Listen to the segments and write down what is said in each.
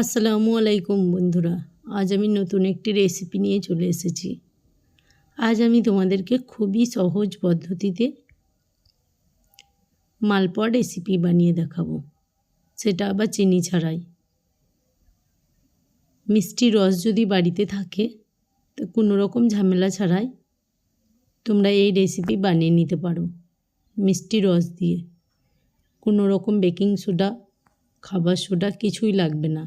আসসালামু আলাইকুম বন্ধুরা, আজ আমি নতুন একটি রেসিপি নিয়ে চলে এসেছি। আজ আমি তোমাদেরকে খুবই সহজ পদ্ধতিতে মালপোয়া রেসিপি বানিয়ে দেখাবো, সেটা আবার চিনি ছাড়াই। মিষ্টি রস যদি বাড়িতে থাকে, তো কোনো রকম ঝামেলা ছাড়াই তোমরা এই রেসিপি বানিয়ে নিতে পারো, মিষ্টি রস দিয়ে। কোনো রকম বেকিং সোডা খাবার সোডা কিছুই লাগবে না।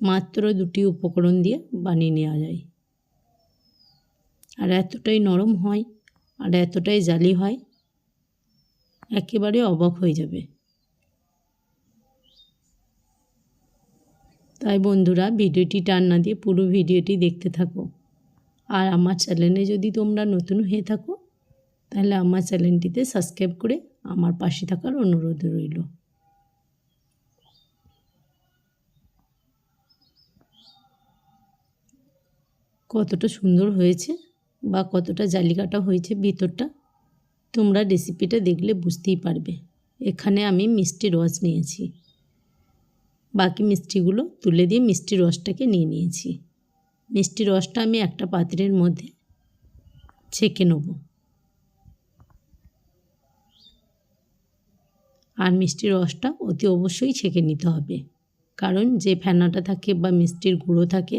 মাত্র দুটি উপকরণ দিয়ে বানিয়ে নেওয়া যায়। আর এতটাই নরম হয় আর এতটাই জালি হয়, একেবারে অবাক হয়ে যাবে। তাই বন্ধুরা, ভিডিওটি টান না দিয়ে পুরো ভিডিওটি দেখতে থাকো। আর আমার চ্যানেলে যদি তোমরা নতুন হয়ে থাকো, তাহলে আমার চ্যানেলটিতে সাবস্ক্রাইব করে আমার পাশে থাকার অনুরোধ রইল। কতটা সুন্দর হয়েছে বা কতটা জালিকাটা হয়েছে ভিতরটা, তোমরা রেসিপিটা দেখলে বুঝতেই পারবে। এখানে আমি মিষ্টি রস নিয়েছি। বাকি মিষ্টিগুলো তুলে দিয়ে মিষ্টি রসটাকে নিয়ে নিয়েছি। মিষ্টি রসটা আমি একটা পাত্রের মধ্যে ছেঁকে নেব। আর মিষ্টির রসটা অতি অবশ্যই ছেঁকে নিতে হবে। কারণ যে ফেনাটা থাকে বা মিষ্টির গুঁড়ো থাকে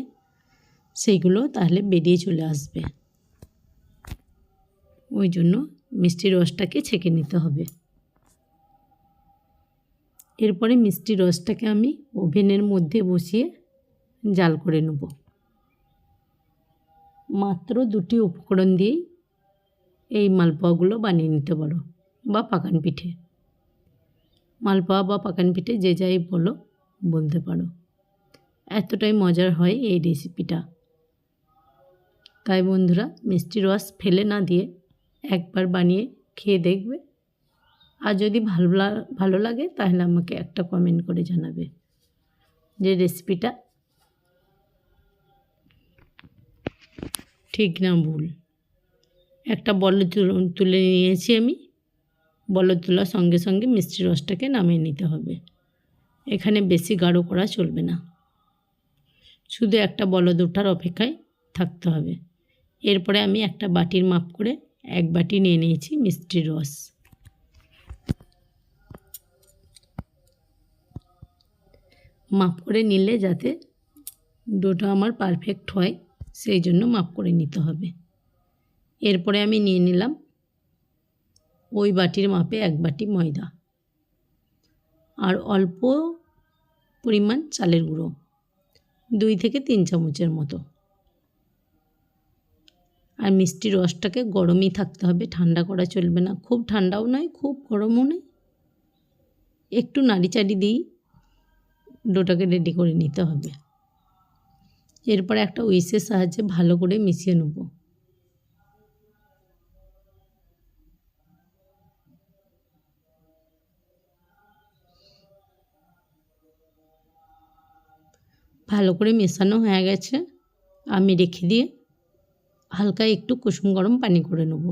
সেইগুলো তাহলে বেরিয়ে চলে আসবে। ওই জন্য মিষ্টি রসটাকে ছেঁকে নিতে হবে। এরপরে মিষ্টি রসটাকে আমি ওভেনের মধ্যে বসিয়ে জাল করে নেব। মাত্র দুটি উপকরণ দিয়েই এই মালপোয়াগুলো বানিয়ে নিতে পারো বা পাকান পিঠে। মালপোয়া বা পাকান পিঠে যে যাই বলো, বলতে পারো। এতটাই মজার হয় এই রেসিপিটা তাই বন্ধুরা মিষ্টি রস ফেলে না দিয়ে একবার বানিয়ে খেয়ে দেখবে। আর যদি ভালো ভালো লাগে তাহলে আমাকে একটা কমেন্ট করে জানাবে যে রেসিপিটা ঠিক না ভুল। একটা বল তুলে নিয়েছি আমি। বল তোলার সঙ্গে সঙ্গে মিষ্টি রসটাকে নামিয়ে নিতে হবে। এখানে বেশি গাঢ় করা চলবে না। শুধু একটা বলদ ওঠার অপেক্ষায় থাকতে হবে। এরপরে আমি একটা বাটির মাপ করে এক বাটি নিয়ে নিয়েছি মিষ্টির রস। মাপ করে নিলে যাতে ডোটা আমার পারফেক্ট হয়, সেই জন্য মাপ করে নিতে হবে। এরপরে আমি নিয়ে নিলাম ওই বাটির মাপে এক বাটি ময়দা আর অল্প পরিমাণ চালের গুঁড়ো, দুই থেকে তিন চামচের মতো। আর মিষ্টি রসটাকে গরমই থাকতে হবে, ঠান্ডা করা চলবে না। খুব ঠান্ডাও নয়, খুব গরমও নয়। একটু নাড়ি চাড়ি দিই ডোটাকে রেডি করে নিতে হবে। এরপরে একটা উইসের সাহায্যে ভালো করে মিশিয়ে নেব। ভালো করে মেশানো হয়ে গেছে। আমি রেখে দিয়ে হালকা একটু কুসুম গরম পানি করে নেব।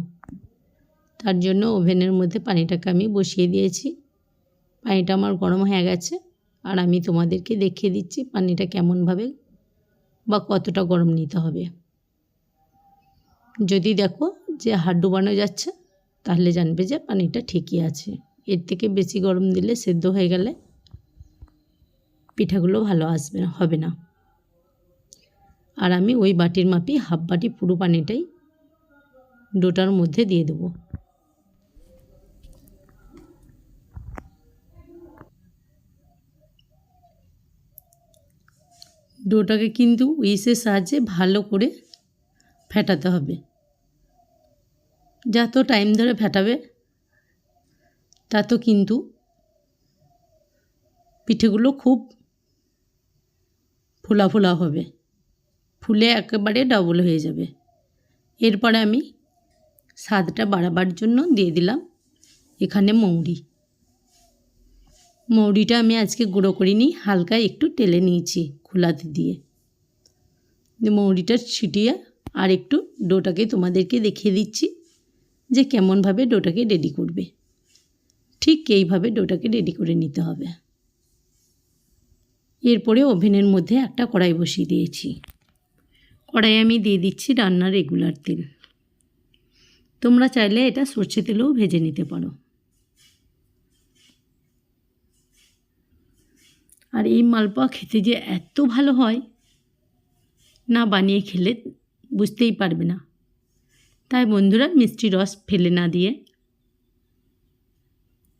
তার জন্য ওভেনের মধ্যে পানিটাকে আমি বসিয়ে দিয়েছি। পানিটা আমার গরম হয়ে গেছে আর আমি তোমাদেরকে দেখিয়ে দিচ্ছি পানিটা কেমনভাবে বা কতটা গরম নিতে হবে। যদি দেখো যে হাত ডুবানো যাচ্ছে, তাহলে জানবে যে পানিটা ঠিকই আছে। এর থেকে বেশি গরম দিলে সেদ্ধ হয়ে গেলে পিঠাগুলো ভালো আসবে হবে না। আর আমি ওই বাটির মাপি হাফ বাটি পুরো পানিটাই ডোটার মধ্যে দিয়ে দেবো। ডোটাকে কিন্তু উইসের সাহায্যে ভালো করে ফেটাতে হবে। যত টাইম ধরে ফেটাবে তত কিন্তু পিঠেগুলো খুব ফোলা ফোলা হবে। ফুলে একেবারে ডবল হয়ে যাবে। এরপরে আমি স্বাদটা বাড়াবার জন্য দিয়ে দিলাম এখানে মৌরি। মৌরিটা আমি আজকে গুঁড়ো করিনি, হালকা একটু টেলে নিয়েছি খোলাতে দিয়ে। মৌরিটা ছিটিয়ে আর একটু ডোটাকে তোমাদেরকে দেখিয়ে দিচ্ছি যে কেমনভাবে ডোটাকে রেডি করবে। ঠিক এইভাবে ডোটাকে রেডি করে নিতে হবে। এরপরে ওভেনের মধ্যে একটা কড়াই বসিয়ে দিয়েছি। কড়াই আমি দিয়ে দিচ্ছি রান্নার রেগুলার তেল। তোমরা চাইলে এটা সর্ষে তেলেও ভেজে নিতে পারো। আর এই মালপোয়া খেতে যে এত ভালো হয়, না বানিয়ে খেলে বুঝতেই পারবে না। তাই বন্ধুরা, মিষ্টি রস ফেলে না দিয়ে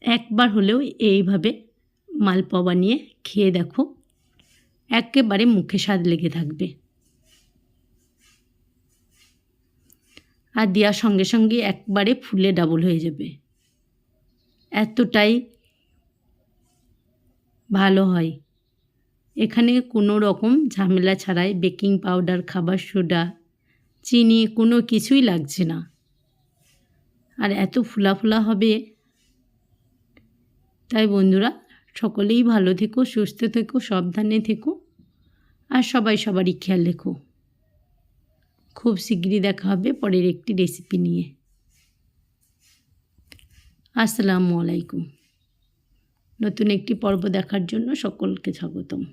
একবার হলেও এইভাবে মালপোয়া বানিয়ে খেয়ে দেখো। একেবারে মুখে স্বাদ লেগে থাকবে। আর দেওয়ার সঙ্গে সঙ্গে একবারে ফুলে ডাবল হয়ে যাবে। এতটাই ভালো হয়। এখানে কোনো রকম ঝামেলা ছাড়াই বেকিং পাউডার, খাবার সোডা, চিনি, কোনো কিছুই লাগছে না। আর এত ফুলা ফুলা হবে। তাই বন্ধুরা, সকলেই ভালো থেকো, সুস্থ থেকো, সাবধানে থেকো, আর সবাই সবারই খেয়াল রেখো। খুব শীঘ্রই দেখা হবে পরের একটি রেসিপি নিয়ে। আসসালামু আলাইকুম। নতুন একটি পর্ব দেখার জন্য সকলকে স্বাগতম।